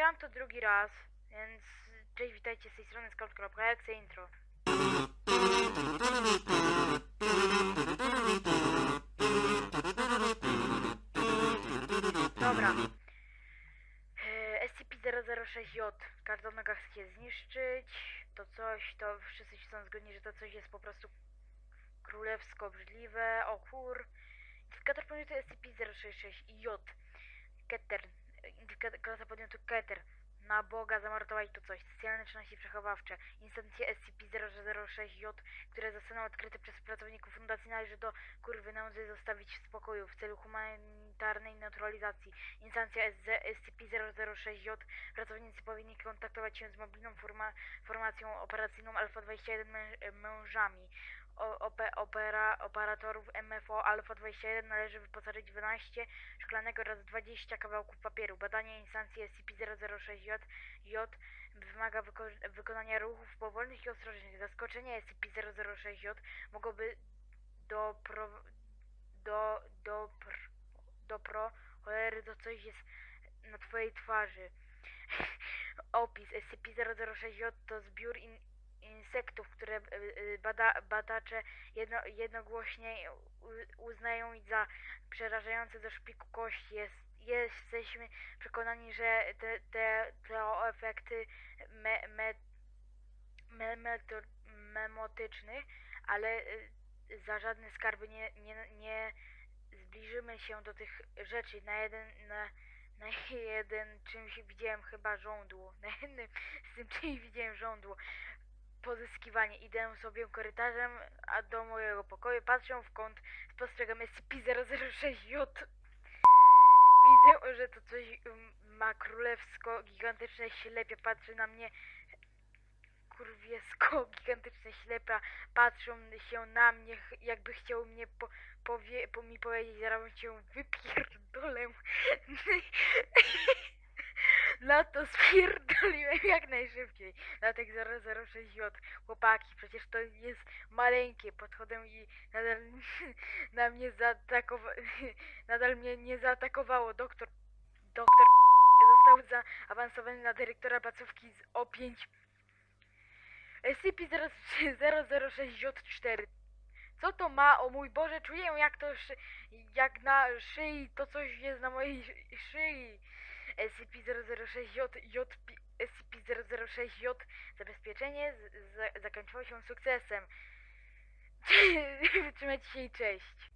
nagrałam to drugi raz, więc cześć, witajcie z tej strony skąd.exe intro. Dobra. E, SCP-006J. Każda noga chce zniszczyć. To coś, to wszyscy są zgodni, że to coś jest po prostu królewsko obrzydliwe. O kur. Identyfikator podmiotu SCP-066J. Keter. Klasa podmiotu Keter. Na Boga zamordować to coś. Specjalne czynności przechowawcze. Instancje SCP-006J, które zostaną odkryte przez pracowników fundacji należy do kurwy nędzy zostawić w spokoju w celu humanitarnej neutralizacji. Instancja SCP-006J. Pracownicy powinni kontaktować się z mobilną forma, formacją operacyjną Alfa 21 mę, mężami. Opera, operatorów MFO Alfa 21 należy wyposażyć w 12 szklanego oraz 20 kawałków papieru. Badanie instancji SCP-006J J wymaga wyko wykonania ruchów powolnych i ostrożnych. Zaskoczenie SCP-006J mogłoby dopro... do... do... pr... do pro... cholery to coś jest na twojej twarzy. Opis SCP-006J to zbiór in, insektów, które y, y, bada, badacze jedno, jednogłośnie uznają za przerażające do szpiku kości. Jest, jesteśmy przekonani, że te, te, te efekty me, me, me, ale y, za żadne skarby nie, nie, nie zbliżymy się do tych rzeczy. Na jeden, na, na jeden czymś widziałem chyba żądło. Na jednym z tym czymś widziałem żądło. Pozyskiwanie. Idę sobie korytarzem, a do mojego pokoju patrzę w kąt, spostrzegam SCP-006J. Widzę, że to coś um, ma królewsko, gigantyczne ślepie patrzy na mnie. Kurwiesko, gigantyczne ślepia patrzą się na mnie, jakby chciał mnie po, powie, po mi powiedzieć, zaraz cię wypierdolę. To spierdoliłem jak najszybciej. Dlatego 006J. Chłopaki, przecież to jest maleńkie. Podchodzę i nadal na mnie zaatakowało. Nadal mnie nie zaatakowało. Doktor. Doktor został zaawansowany na dyrektora placówki z O5. SCP-006J4. Co to ma? O mój Boże, czuję jak to jak na szyi to coś jest na mojej szy- szyi. SCP-006J, J, SCP-006J, zabezpieczenie zakończyło się sukcesem. Trzymajcie się i cześć.